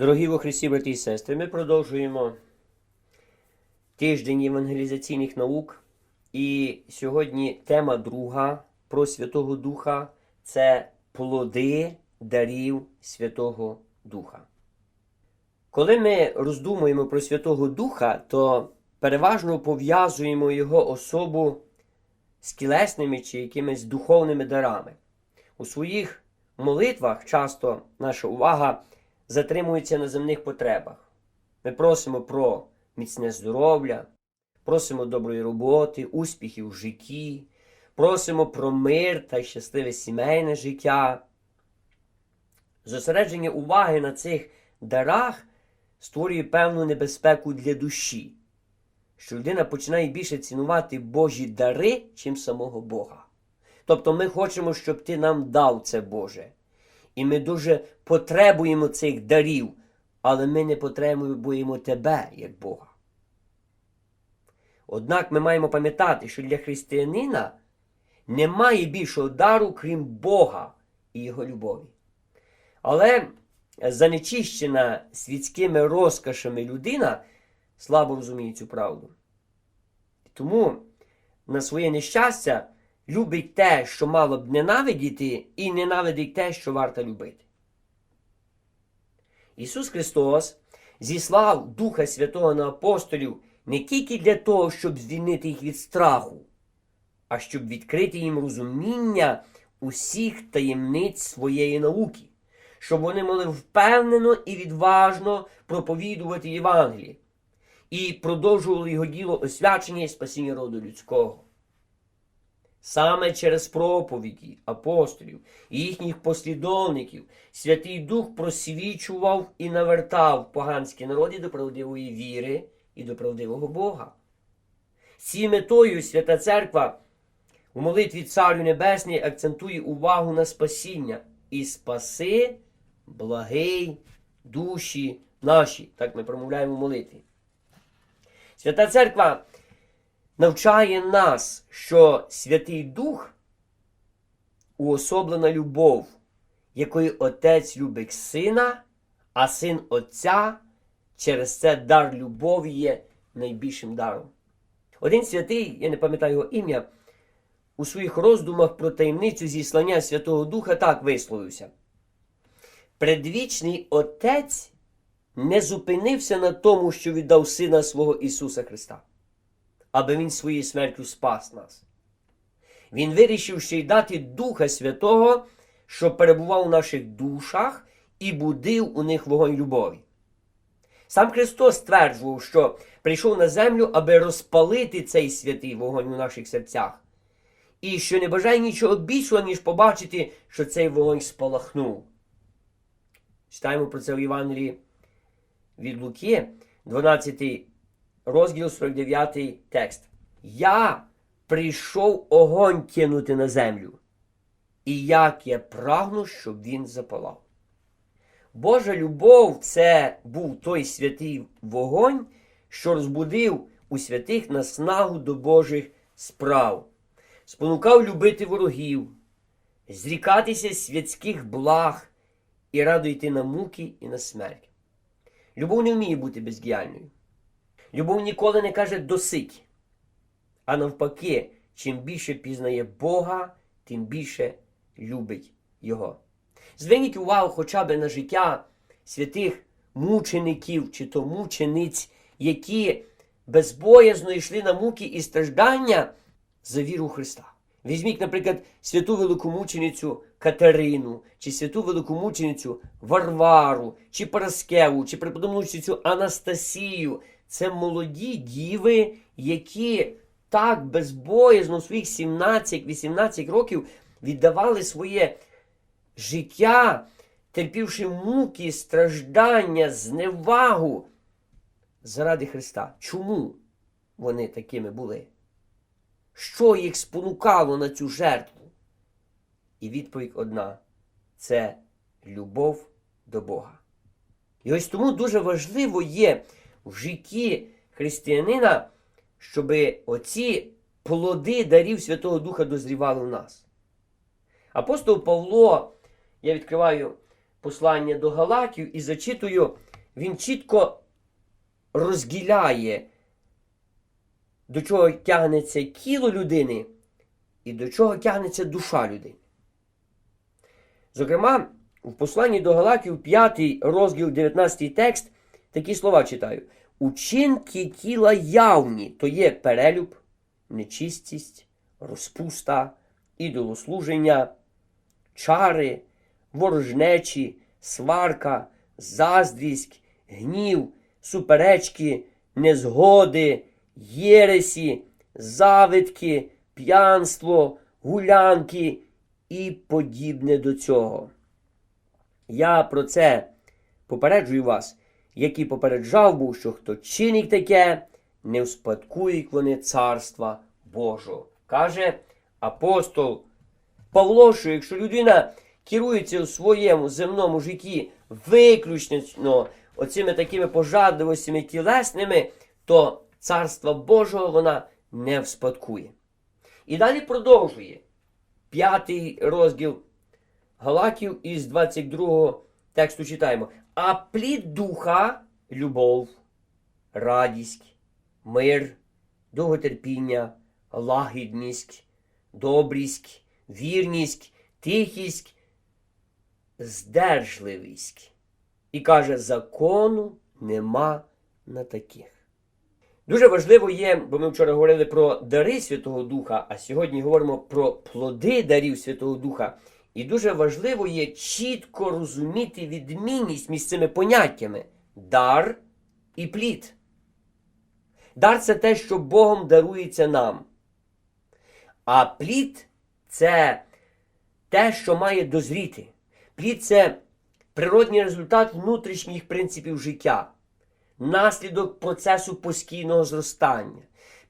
Дорогі во Христі, брати і сестри, ми продовжуємо тиждень євангелізаційних наук. І сьогодні тема друга про Святого Духа це плоди дарів Святого Духа. Коли ми роздумуємо про Святого Духа, то переважно пов'язуємо його особу з тілесними чи якимись духовними дарами. У своїх молитвах часто наша увага затримується на земних потребах. Ми просимо про міцне здоров'я, просимо доброї роботи, успіхів в житті, просимо про мир та щасливе сімейне життя. Зосередження уваги на цих дарах створює певну небезпеку для душі, що людина починає більше цінувати Божі дари, чим самого Бога. Тобто ми хочемо, щоб ти нам дав це Боже. І ми дуже потребуємо цих дарів, але ми не потребуємо тебе як Бога. Однак ми маємо пам'ятати, що для християнина немає більшого дару, крім Бога і Його любові. Але занечищена світськими розкошами людина слабо розуміє цю правду. Тому на своє нещастя любить те, що мало б ненавидіти, і ненавидить те, що варто любити. Ісус Христос зіслав Духа Святого на апостолів не тільки для того, щоб звільнити їх від страху, а щоб відкрити їм розуміння усіх таємниць своєї науки, щоб вони могли впевнено і відважно проповідувати Євангеліє і продовжували його діло освячення і спасіння роду людського. Саме через проповіді апостолів і їхніх послідовників Святий Дух просвічував і навертав поганські народи до правдивої віри і до правдивого Бога. Цією метою Свята Церква у молитві Царю Небесний акцентує увагу на спасіння і спаси благий душі наші. Так ми промовляємо в молитві. Свята Церква навчає нас, що Святий Дух уособлена любов, якою Отець любить сина, а син Отця через це дар любові є найбільшим даром. Один святий, я не пам'ятаю його ім'я, у своїх роздумах про таємницю зіслання Святого Духа так висловився. Предвічний Отець не зупинився на тому, що віддав Сина свого Ісуса Христа аби Він своєю смертю спас нас. Він вирішив ще й дати Духа Святого, що перебував у наших душах і будив у них вогонь любові. Сам Христос стверджував, що прийшов на землю, аби розпалити цей святий вогонь у наших серцях, і що не бажає нічого більшого, ніж побачити, що цей вогонь спалахнув. Читаємо про це в Євангелії від Луки, 12 розділ 49 текст. Я прийшов огонь кинути на землю, і як я прагну, щоб він запалав. Божа любов це був той святий вогонь, що розбудив у святих наснагу до Божих справ, спонукав любити ворогів, зрікатися святських благ і радо йти на муки і на смерть. Любов не вміє бути бездіяльною. Любов ніколи не каже досить. А навпаки, чим більше пізнає Бога, тим більше любить Його. Зверніть увагу хоча б на життя святих мучеників чи то мучениць, які безбоязно йшли на муки і страждання за віру Христа. Візьміть, наприклад, святу великомученицю Катерину, чи святу великомученицю Варвару, чи Параскеву, чи преподобнученицю Анастасію. Це молоді діви, які так безбоязно своїх 17-18 років віддавали своє життя, терпівши муки, страждання, зневагу заради Христа. Чому вони такими були? Що їх спонукало на цю жертву? І відповідь одна це любов до Бога. І ось тому дуже важливо є в житті християнина, щоб оці плоди дарів Святого Духа дозрівали в нас. Апостол Павло, я відкриваю послання до Галатів і зачитую він чітко розділяє, до чого тягнеться тіло людини і до чого тягнеться душа людини. Зокрема, в посланні до Галатів 5 розділ 19 текст такі слова читаю. Учинки тіла явні, то є перелюб, нечистість, розпуста, ідолослуження, чари, ворожнечі, сварка, заздрість, гнів, суперечки, незгоди, єресі, завидки, п'янство, гулянки і подібне до цього. Я про це попереджую вас, як і попереджав був, що хто чинить таке, не вспадкують вони царства Божого. Каже апостол Павло, що якщо людина керується у своєму земному житті виключно оцими такими пожадливостями тілесними, то царства Божого вона не вспадкує. І далі продовжує п'ятий розділ Галатів із 22 тексту читаємо. А плід духа любов, радість, мир, довготерпіння, лагідність, добрість, вірність, тихість, здержливість. І каже, закону нема на таких. Дуже важливо є, бо ми вчора говорили про дари Святого Духа, а сьогодні говоримо про плоди дарів Святого Духа. І дуже важливо є чітко розуміти відмінність між цими поняттями дар і плід. Дар це те, що Богом дарується нам. А плід це те, що має дозріти. Плід це природній результат внутрішніх принципів життя, наслідок процесу постійного зростання.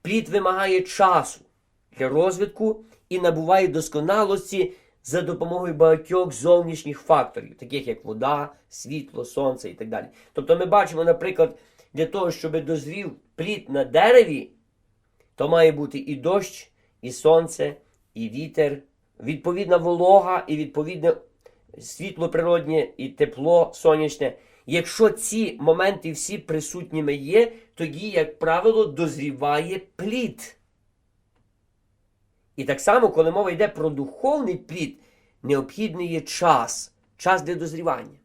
Плід вимагає часу для розвитку і набуває досконалості за допомогою багатьох зовнішніх факторів, таких як вода, світло, сонце і так далі. Тобто ми бачимо, наприклад, для того, щоб дозрів плід на дереві, то має бути і дощ, і сонце, і вітер, відповідна волога, і відповідне світло природнє, і тепло сонячне. Якщо ці моменти всі присутніми є, тоді, як правило, дозріває плід. І так само, коли мова йде про духовний плід, необхідний є час, час для дозрівання.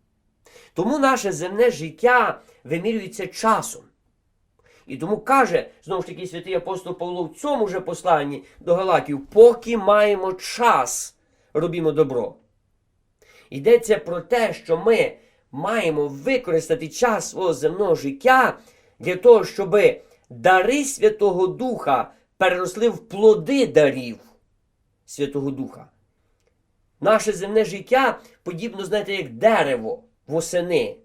Тому наше земне життя вимірюється часом. І тому каже, знову ж таки, святий апостол Павло в цьому же посланні до Галатів, поки маємо час, робімо добро. Йдеться про те, що ми маємо використати час свого земного життя для того, щоб дари Святого Духа переросли в плоди дарів Святого Духа. Наше земне життя подібно, знаєте, як дерево восени.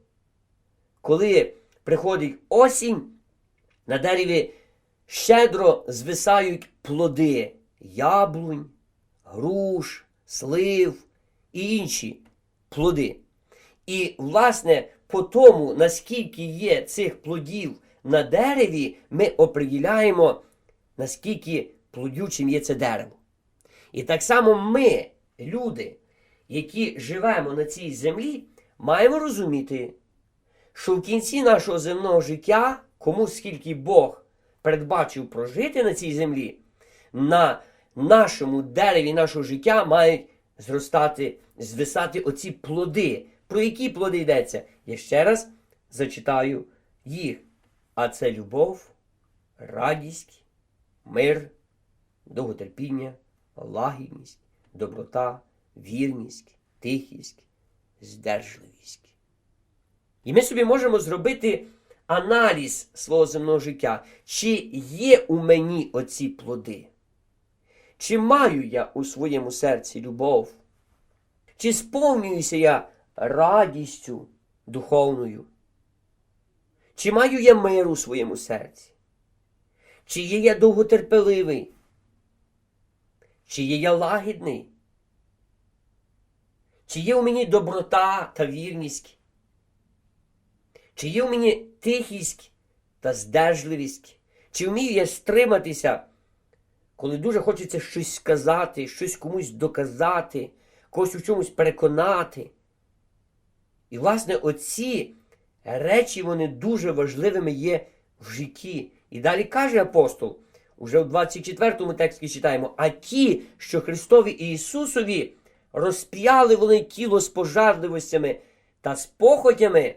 Коли приходить осінь, на дереві щедро звисають плоди яблунь, груш, слив і інші плоди. І, власне, по тому, наскільки є цих плодів на дереві, ми оприділяємо, наскільки плодючим є це дерево. І так само ми, люди, які живемо на цій землі, маємо розуміти, що в кінці нашого земного життя, кому скільки Бог передбачив прожити на цій землі, на нашому дереві нашого життя мають зростати, звисати оці плоди. Про які плоди йдеться? Я ще раз зачитаю їх. А це любов, радість, мир, довготерпіння, лагідність, доброта, вірність, тихість, здержливість. І ми собі можемо зробити аналіз свого земного життя, чи є у мені оці плоди, чи маю я у своєму серці любов, чи сповнююся я радістю духовною, чи маю я мир у своєму серці, чи є я довготерпеливий, чи є я лагідний, чи є у мені доброта та вірність, чи є у мені тихість та здержливість, чи вмію я стриматися, коли дуже хочеться щось сказати, щось комусь доказати, когось у чомусь переконати. І, власне, оці речі вони дуже важливими є в житті. І далі каже апостол, уже в 24 тексті читаємо, а ті, що Христові і Ісусові розп'яли вони тіло з пожарливостями та з похотями.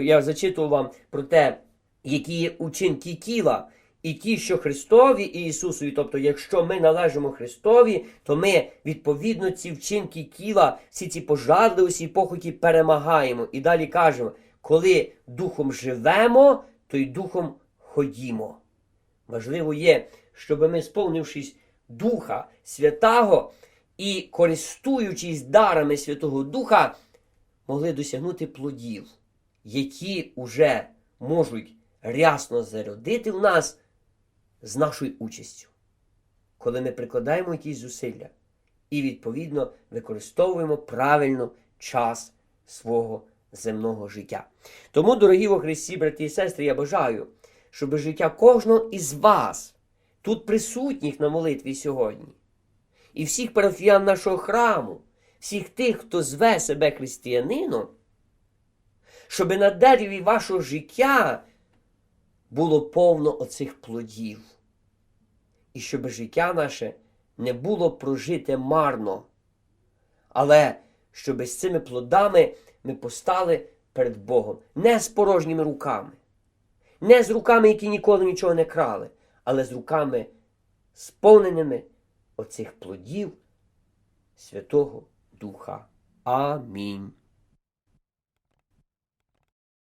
Я зачитував вам про те, які є учинки тіла, і ті, що Христові і Ісусові. Тобто, якщо ми належимо Христові, то ми відповідно ці вчинки тіла, всі ці пожадливості і похоті перемагаємо. І далі кажемо, коли духом живемо, то й духом ходімо. Важливо є, щоб ми, сповнившись Духа Святого і користуючись дарами Святого Духа, могли досягнути плодів, які уже можуть рясно зародити в нас з нашою участю, коли ми прикладаємо якісь зусилля і, відповідно, використовуємо правильно час свого земного життя. Тому, дорогі во Христі, брати і сестри, я бажаю, щоб життя кожного із вас, тут присутніх на молитві сьогодні, і всіх парафіян нашого храму, всіх тих, хто зве себе християнином, щоб на дереві вашого життя було повно оцих плодів. І щоб життя наше не було прожите марно, але щоб з цими плодами ми постали перед Богом не з порожніми руками, не з руками, які ніколи нічого не крали, але з руками сповненими оцих плодів Святого Духа. Амінь.